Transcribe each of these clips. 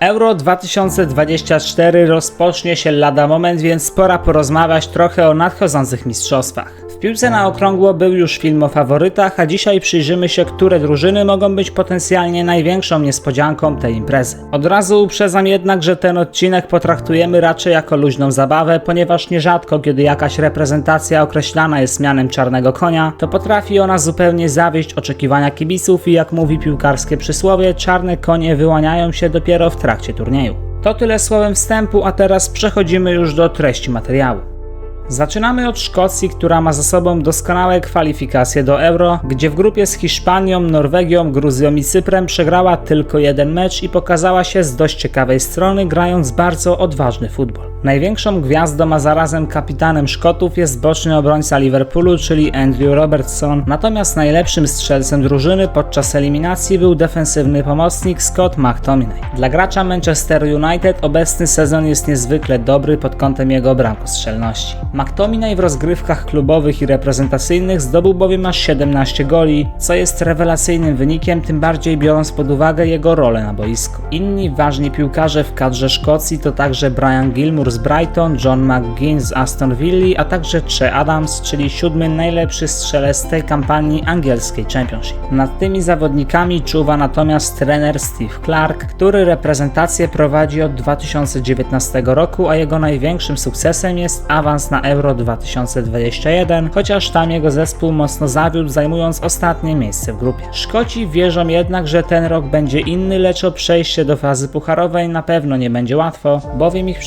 Euro 2024 rozpocznie się lada moment, więc pora porozmawiać trochę o nadchodzących mistrzostwach. W piłce na okrągło był już film o faworytach, a dzisiaj przyjrzymy się, które drużyny mogą być potencjalnie największą niespodzianką tej imprezy. Od razu uprzedzam jednak, że ten odcinek potraktujemy raczej jako luźną zabawę, ponieważ nierzadko, kiedy jakaś reprezentacja określana jest mianem czarnego konia, to potrafi ona zupełnie zawieść oczekiwania kibiców i jak mówi piłkarskie przysłowie, czarne konie wyłaniają się dopiero w trakcie turnieju. To tyle słowem wstępu, a teraz przechodzimy już do treści materiału. Zaczynamy od Szkocji, która ma za sobą doskonałe kwalifikacje do Euro, gdzie w grupie z Hiszpanią, Norwegią, Gruzją i Cyprem przegrała tylko jeden mecz i pokazała się z dość ciekawej strony, grając bardzo odważny futbol. Największą gwiazdą, a zarazem kapitanem Szkotów jest boczny obrońca Liverpoolu, czyli Andrew Robertson, natomiast najlepszym strzelcem drużyny podczas eliminacji był defensywny pomocnik Scott McTominay. Dla gracza Manchester United obecny sezon jest niezwykle dobry pod kątem jego bramkostrzelności. McTominay w rozgrywkach klubowych i reprezentacyjnych zdobył bowiem aż 17 goli, co jest rewelacyjnym wynikiem, tym bardziej biorąc pod uwagę jego rolę na boisku. Inni ważni piłkarze w kadrze Szkocji to także Brian Gilmour z Brighton, John McGinn z Aston Villa, a także Che Adams, czyli siódmy najlepszy strzelec tej kampanii angielskiej Championship. Nad tymi zawodnikami czuwa natomiast trener Steve Clark, który reprezentację prowadzi od 2019 roku, a jego największym sukcesem jest awans na Euro 2021, chociaż tam jego zespół mocno zawiódł, zajmując ostatnie miejsce w grupie. Szkoci wierzą jednak, że ten rok będzie inny, lecz o przejście do fazy pucharowej na pewno nie będzie łatwo, bowiem ich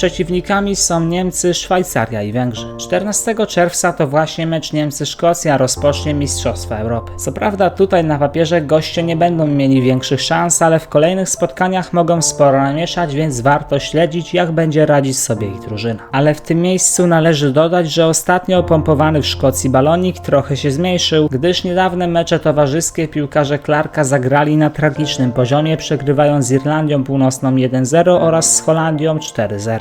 przeciwnikami są Niemcy, Szwajcaria i Węgrzy. 14 czerwca to właśnie mecz Niemcy-Szkocja rozpocznie Mistrzostwa Europy. Co prawda tutaj na papierze goście nie będą mieli większych szans, ale w kolejnych spotkaniach mogą sporo namieszać, więc warto śledzić jak będzie radzić sobie ich drużyna. Ale w tym miejscu należy dodać, że ostatnio pompowany w Szkocji balonik trochę się zmniejszył, gdyż niedawne mecze towarzyskie piłkarze Clarka zagrali na tragicznym poziomie, przegrywając z Irlandią Północną 1-0 oraz z Holandią 4-0.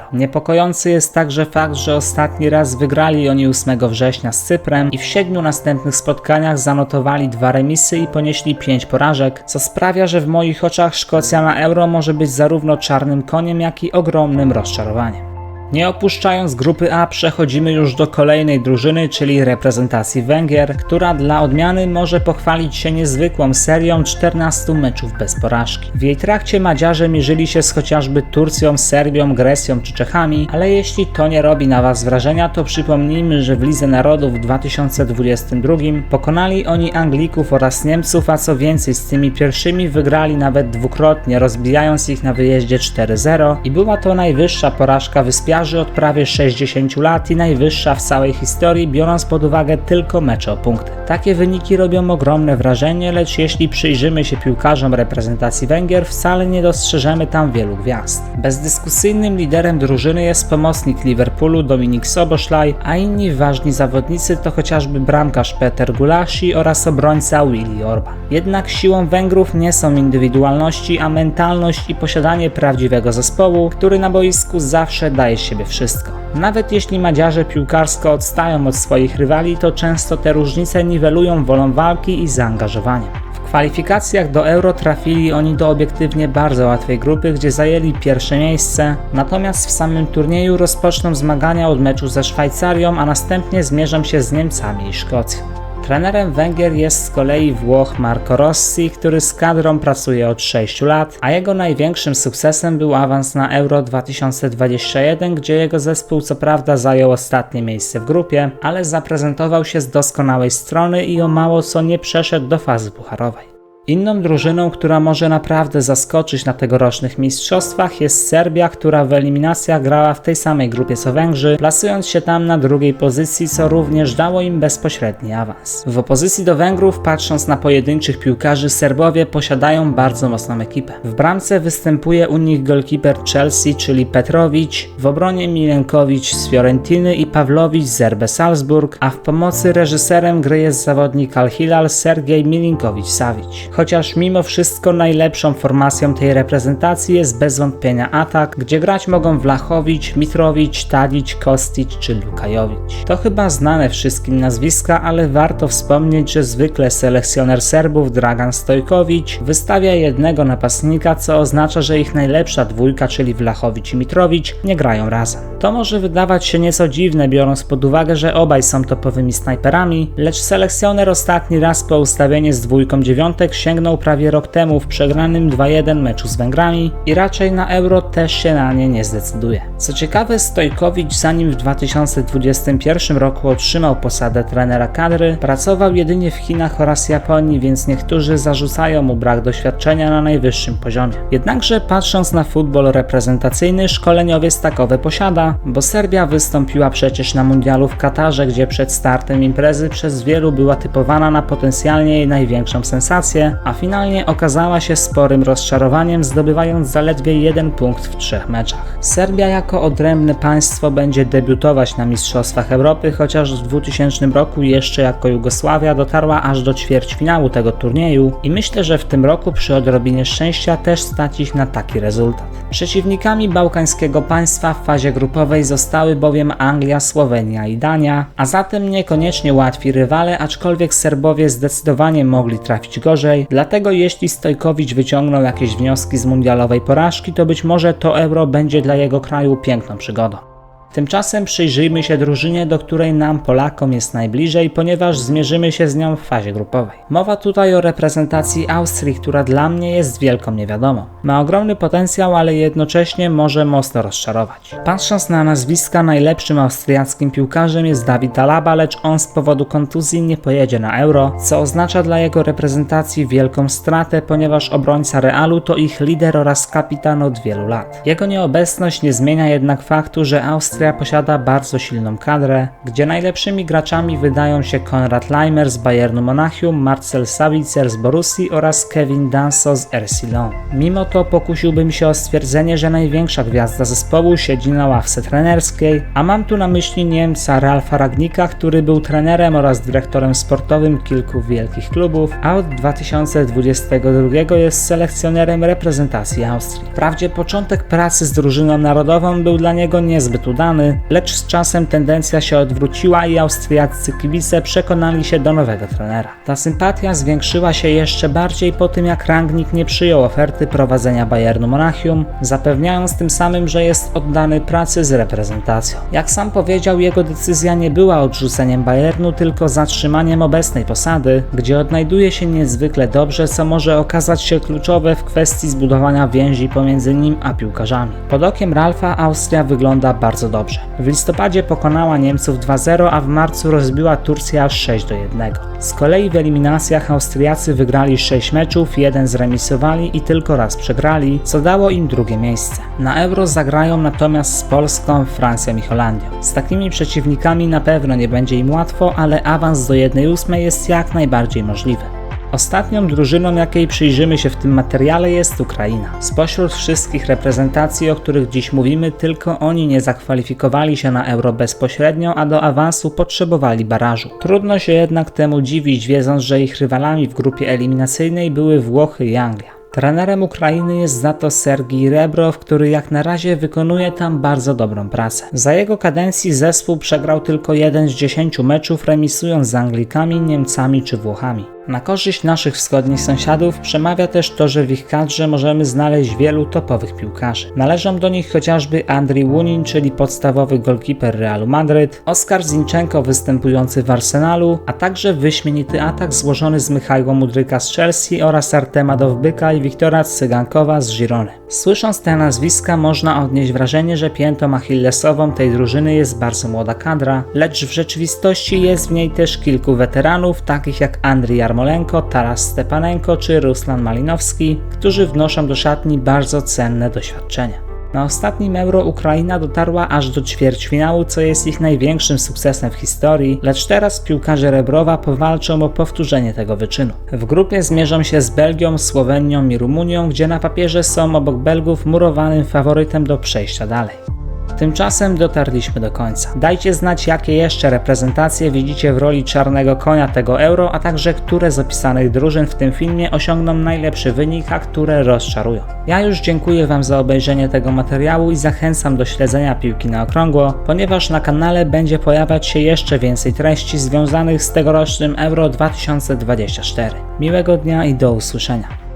Niepokojący jest także fakt, że ostatni raz wygrali oni 8 września z Cyprem i w siedmiu następnych spotkaniach zanotowali dwa remisy i ponieśli pięć porażek, co sprawia, że w moich oczach Szkocja na Euro może być zarówno czarnym koniem, jak i ogromnym rozczarowaniem. Nie opuszczając grupy A, przechodzimy już do kolejnej drużyny, czyli reprezentacji Węgier, która dla odmiany może pochwalić się niezwykłą serią 14 meczów bez porażki. W jej trakcie Madziarze mierzyli się z chociażby Turcją, Serbią, Grecją czy Czechami, ale jeśli to nie robi na Was wrażenia, to przypomnijmy, że w Lidze Narodów w 2022 pokonali oni Anglików oraz Niemców, a co więcej, z tymi pierwszymi wygrali nawet dwukrotnie, rozbijając ich na wyjeździe 4-0 i była to najwyższa porażka wyspiarzy od prawie 60 lat i najwyższa w całej historii, biorąc pod uwagę tylko mecze o punkty. Takie wyniki robią ogromne wrażenie, lecz jeśli przyjrzymy się piłkarzom reprezentacji Węgier, wcale nie dostrzeżemy tam wielu gwiazd. Bezdyskusyjnym liderem drużyny jest pomocnik Liverpoolu Dominik Soboszlaj, a inni ważni zawodnicy to chociażby bramkarz Peter Gulasi oraz obrońca Willy Orban. Jednak siłą Węgrów nie są indywidualności, a mentalność i posiadanie prawdziwego zespołu, który na boisku zawsze daje siebie wszystko. Nawet jeśli Madziarze piłkarsko odstają od swoich rywali, to często te różnice niwelują wolą walki i zaangażowaniem. W kwalifikacjach do Euro trafili oni do obiektywnie bardzo łatwej grupy, gdzie zajęli pierwsze miejsce, natomiast w samym turnieju rozpoczną zmagania od meczu ze Szwajcarią, a następnie zmierzą się z Niemcami i Szkocją. Trenerem Węgier jest z kolei Włoch Marco Rossi, który z kadrą pracuje od 6 lat, a jego największym sukcesem był awans na Euro 2021, gdzie jego zespół co prawda zajął ostatnie miejsce w grupie, ale zaprezentował się z doskonałej strony i o mało co nie przeszedł do fazy pucharowej. Inną drużyną, która może naprawdę zaskoczyć na tegorocznych mistrzostwach jest Serbia, która w eliminacjach grała w tej samej grupie co Węgrzy, plasując się tam na drugiej pozycji, co również dało im bezpośredni awans. W opozycji do Węgrów, patrząc na pojedynczych piłkarzy, Serbowie posiadają bardzo mocną ekipę. W bramce występuje u nich golkiper Chelsea, czyli Petrowicz, w obronie Milenkowicz z Fiorentiny i Pawlowicz z RB Salzburg, a w pomocy reżyserem gry jest zawodnik Al Hilal Sergiej Milinkowicz-Savic. Chociaż mimo wszystko najlepszą formacją tej reprezentacji jest bez wątpienia atak, gdzie grać mogą Wlachowicz, Mitrowicz, Tadić, Kostić czy Lukajowicz. To chyba znane wszystkim nazwiska, ale warto wspomnieć, że zwykle selekcjoner Serbów Dragan Stojkowicz wystawia jednego napastnika, co oznacza, że ich najlepsza dwójka, czyli Wlachowicz i Mitrowicz, nie grają razem. To może wydawać się nieco dziwne, biorąc pod uwagę, że obaj są topowymi snajperami, lecz selekcjoner ostatni raz po ustawienie z dwójką dziewiątek sięgnął prawie rok temu w przegranym 2-1 meczu z Węgrami i raczej na Euro też się na nie nie zdecyduje. Co ciekawe, Stojkowicz zanim w 2021 roku otrzymał posadę trenera kadry, pracował jedynie w Chinach oraz Japonii, więc niektórzy zarzucają mu brak doświadczenia na najwyższym poziomie. Jednakże patrząc na futbol reprezentacyjny, szkoleniowiec takowe posiada, bo Serbia wystąpiła przecież na mundialu w Katarze, gdzie przed startem imprezy przez wielu była typowana na potencjalnie największą sensację, a finalnie okazała się sporym rozczarowaniem, zdobywając zaledwie jeden punkt w trzech meczach. Serbia jako odrębne państwo będzie debiutować na Mistrzostwach Europy, chociaż w 2000 roku jeszcze jako Jugosławia dotarła aż do ćwierćfinału tego turnieju i myślę, że w tym roku przy odrobinie szczęścia też stać ich na taki rezultat. Przeciwnikami bałkańskiego państwa w fazie grupowej zostały bowiem Anglia, Słowenia i Dania, a zatem niekoniecznie łatwi rywale, aczkolwiek Serbowie zdecydowanie mogli trafić gorzej, dlatego jeśli Stojkowicz wyciągnął jakieś wnioski z mundialowej porażki, to być może to euro będzie dla jego kraju piękną przygodą. Tymczasem przyjrzyjmy się drużynie, do której nam Polakom jest najbliżej, ponieważ zmierzymy się z nią w fazie grupowej. Mowa tutaj o reprezentacji Austrii, która dla mnie jest wielką niewiadomą. Ma ogromny potencjał, ale jednocześnie może mocno rozczarować. Patrząc na nazwiska, najlepszym austriackim piłkarzem jest Dawid Alaba, lecz on z powodu kontuzji nie pojedzie na Euro, co oznacza dla jego reprezentacji wielką stratę, ponieważ obrońca Realu to ich lider oraz kapitan od wielu lat. Jego nieobecność nie zmienia jednak faktu, że Austria Austria posiada bardzo silną kadrę, gdzie najlepszymi graczami wydają się Konrad Leimer z Bayernu Monachium, Marcel Sabitzer z Borussii oraz Kevin Danso z Ersilon. Mimo to pokusiłbym się o stwierdzenie, że największa gwiazda zespołu siedzi na ławce trenerskiej, a mam tu na myśli Niemca Ralfa Ragnika, który był trenerem oraz dyrektorem sportowym kilku wielkich klubów, a od 2022 jest selekcjonerem reprezentacji Austrii. Wprawdzie początek pracy z drużyną narodową był dla niego niezbyt udany, lecz z czasem tendencja się odwróciła i austriaccy kibice przekonali się do nowego trenera. Ta sympatia zwiększyła się jeszcze bardziej po tym, jak Rangnick nie przyjął oferty prowadzenia Bayernu Monachium, zapewniając tym samym, że jest oddany pracy z reprezentacją. Jak sam powiedział, jego decyzja nie była odrzuceniem Bayernu, tylko zatrzymaniem obecnej posady, gdzie odnajduje się niezwykle dobrze, co może okazać się kluczowe w kwestii zbudowania więzi pomiędzy nim a piłkarzami. Pod okiem Ralfa Austria wygląda bardzo dobrze dobrze. W listopadzie pokonała Niemców 2-0, a w marcu rozbiła Turcję aż 6 1. Z kolei w eliminacjach Austriacy wygrali 6 meczów, jeden zremisowali i tylko raz przegrali, co dało im drugie miejsce. Na Euro zagrają natomiast z Polską, Francją i Holandią. Z takimi przeciwnikami na pewno nie będzie im łatwo, ale awans do 1-8 jest jak najbardziej możliwy. Ostatnią drużyną, jakiej przyjrzymy się w tym materiale jest Ukraina. Spośród wszystkich reprezentacji, o których dziś mówimy, tylko oni nie zakwalifikowali się na Euro bezpośrednio, a do awansu potrzebowali barażu. Trudno się jednak temu dziwić, wiedząc, że ich rywalami w grupie eliminacyjnej były Włochy i Anglia. Trenerem Ukrainy jest za to Sergii Rebrow, który jak na razie wykonuje tam bardzo dobrą pracę. Za jego kadencji zespół przegrał tylko jeden z 10 meczów, remisując z Anglikami, Niemcami czy Włochami. Na korzyść naszych wschodnich sąsiadów przemawia też to, że w ich kadrze możemy znaleźć wielu topowych piłkarzy. Należą do nich chociażby Andriy Łunin, czyli podstawowy golkiper Realu Madryt, Oskar Zinchenko występujący w Arsenalu, a także wyśmienity atak złożony z Michała Mudryka z Chelsea oraz Artema Dowbyka i Wiktora Cygankowa z Girony. Słysząc te nazwiska można odnieść wrażenie, że piętą achillesową tej drużyny jest bardzo młoda kadra, lecz w rzeczywistości jest w niej też kilku weteranów, takich jak Andriy Jarmolenko, Jarmolenko, Taras Stepanenko czy Ruslan Malinowski, którzy wnoszą do szatni bardzo cenne doświadczenia. Na ostatnim Euro Ukraina dotarła aż do ćwierćfinału, co jest ich największym sukcesem w historii, lecz teraz piłkarze Rebrowa powalczą o powtórzenie tego wyczynu. W grupie zmierzą się z Belgią, Słowenią i Rumunią, gdzie na papierze są obok Belgów murowanym faworytem do przejścia dalej. Tymczasem dotarliśmy do końca. Dajcie znać, jakie jeszcze reprezentacje widzicie w roli czarnego konia tego euro, a także które z opisanych drużyn w tym filmie osiągną najlepszy wynik, a które rozczarują. Ja już dziękuję Wam za obejrzenie tego materiału i zachęcam do śledzenia piłki na okrągło, ponieważ na kanale będzie pojawiać się jeszcze więcej treści związanych z tegorocznym Euro 2024. Miłego dnia i do usłyszenia.